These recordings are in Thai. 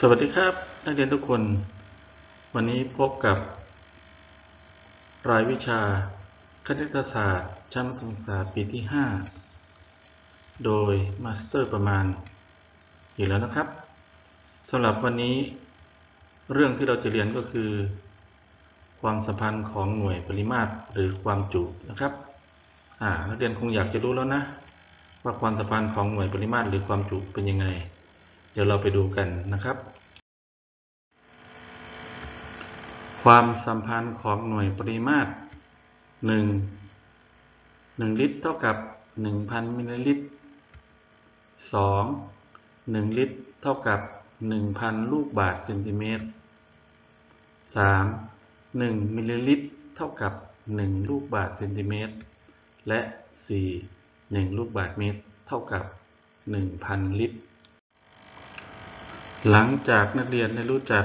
สวัสดีครับ นักเรียนทุกคน วันนี้พบกับ รายวิชา คณิตศาสตร์ ชั้นมัธยมศึกษาปีที่ 5 โดยมาสเตอร์ประมาณอีกแล้วนะครับสำหรับวันนี้ เรื่องที่เราจะเรียนก็คือ ความสัมพันธ์ของหน่วยปริมาตรหรือความจุนะครับนักเรียนคงอยากจะรู้แล้วนะ ว่าความสัมพันธ์ของหน่วยปริมาตรหรือความจุเป็นยังไง ดี๋ยวเราไปดูกันนะครับ ความสัมพันธ์ของหน่วยปริมาตร 1 1 ลิตรเท่ากับ 1,000 มิลลิลิตร 2 1 ลิตรเท่ากับ 1,000 ลูกบาศก์เซนติเมตร 3 1 มิลลิลิตร เท่ากับ 1 ลูกบาศก์เซนติเมตร และ 4 1 ลูกบาศก์เมตร เท่ากับ 1,000 ลิตร หลังจากนักเรียนได้รู้จัก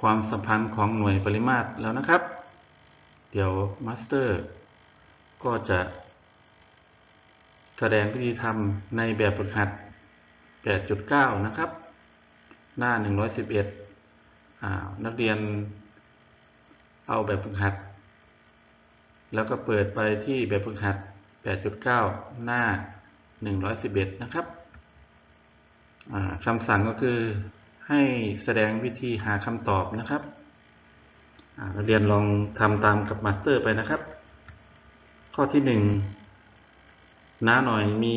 ความสัมพันธ์ของหน่วยปริมาตรแล้วนะครับ เดี๋ยวมาสเตอร์ก็จะแสดงวิธีทำในแบบฝึกหัด 8.9 นะครับ หน้า 111อ่านักเรียนเอาแบบฝึกหัด แล้วก็เปิดไปที่แบบฝึกหัด 8.9 หน้า 111 นะครับ คำสั่งก็คือให้แสดงวิธีหาคำตอบนะครับนักเรียนลองทำตามกับมาสเตอร์ไปนะครับ ข้อที่ 1 น้าหน่อยมี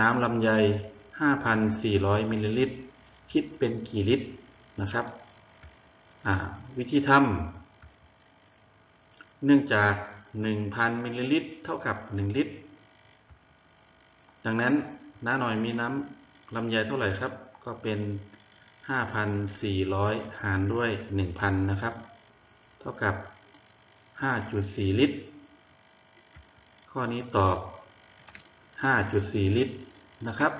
น้ำลำไย 5,400 มิลลิลิตร คิดเป็นกี่ลิตรนะครับ วิธีทำเนื่องจาก 1,000 มิลลิลิตร เท่ากับ 1 ลิตร ดังนั้นน้าหน่อยมีน้ำ ลำไยเท่าไหร่ครับ ก็เป็น 5,400 หารด้วย 1,000 นะครับ เท่ากับ 5.4 ลิตร ข้อนี้ตอบ 5.4 ลิตรนะครับ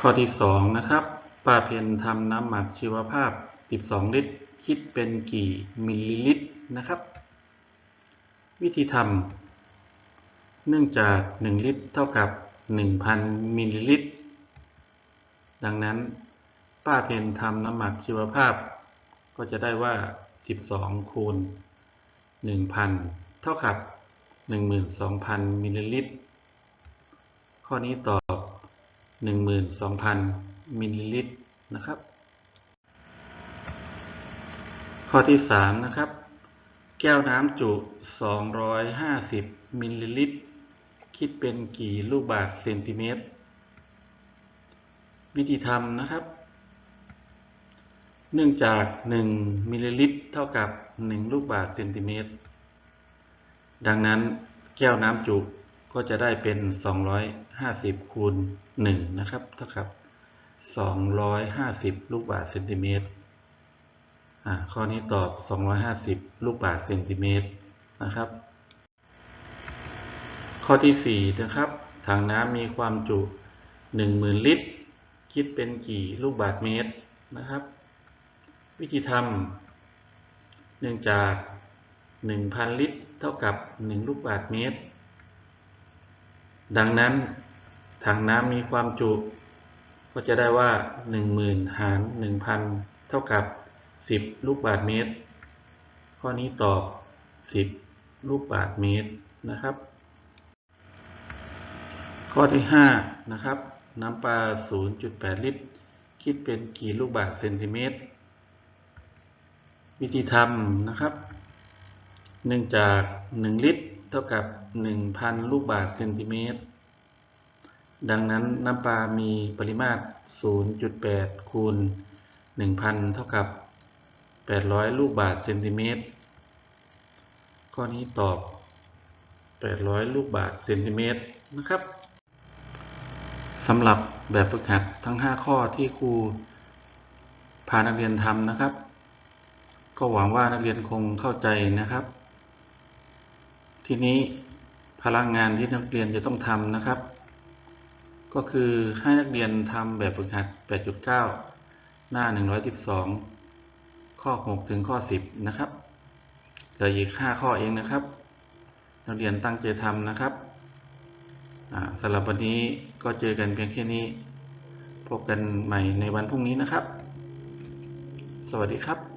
ข้อที่ 2 นะครับป้าเพนทำน้ำหมักชีวภาพ 12 ลิตร คิดเป็นกี่มิลลิลิตรนะครับ วิธีทำเนื่องจาก 1 ลิตรเท่ากับ 1,000 มิลลิลิตร ดังนั้นป้าเพนทำน้ำหมักชีวภาพ ก็จะได้ว่า 12 คูณ 1,000 เท่ากับ 12,000 มิลลิลิตร ข้อนี้ตอบ 12,000 มิลลิลิตรนะครับ ข้อที่ 3 นะครับ แก้วน้ำจุ 250 มิลลิลิตร คิดเป็นกี่ลูกบาศก์เซนติเมตร วิธีทำนะครับ เนื่องจาก 1 มิลลิลิตร เท่ากับ 1 ลูกบาศก์เซนติเมตร ดังนั้นแก้วน้ำจุก็จะได้เป็น 250 คูณ 1 นะครับ เท่ากับ 250 ลูกบาศก์เซนติเมตรอ่าข้อนี้ตอบ 250 ลูกบาศก์เซนติเมตรนะครับ ข้อที่ 4 นะครับ ถังน้ำมีความจุ 10,000 ลิตร คิดเป็นกี่ลูกบาศก์เมตรนะครับ วิธีทำเนื่องจาก 1,000 ลิตร เท่ากับ 1 ลูกบาศก์เมตร ดังนั้น ถังน้ำมีความจุ ก็จะได้ว่า 10,000 หาร 1,000 เท่ากับ 10 ลูกบาศก์เมตร ข้อนี้ตอบ 10 ลูกบาศก์เมตรนะครับ ข้อที่ 5 นะครับ น้ำปลา 0.8 ลิตร คิดเป็นกี่ลูกบาศก์เซนติเมตร วิธีทำนะครับ เนื่องจาก 1 ลิตร เท่ากับ 1,000 ลูกบาศก์เซนติเมตร ดังนั้นน้ำปลามีปริมาตร 0.8 คูณ 1,000 เท่ากับ 800 ลูกบาศก์เซนติเมตร ข้อนี้ตอบ 800 ลูกบาศก์เซนติเมตรนะครับ สำหรับแบบฝึกหัดทั้ง 5 ข้อที่ครูพานักเรียนทำนะครับ ก็หวังว่านักเรียนคงเข้าใจนะครับ ทีนี้พลังงานที่นักเรียนจะต้องทำนะครับ ก็คือให้นักเรียนทำแบบฝึกหัด 8.9 หน้า 112 ข้อ 6 ถึงข้อ 10 นะครับเหลืออีก 5 ข้อเองนะครับ นักเรียนตั้งใจทำนะครับ สำหรับวันนี้ก็เจอกันเพียงแค่นี้ พบกันใหม่ในวันพรุ่งนี้นะครับ สวัสดีครับ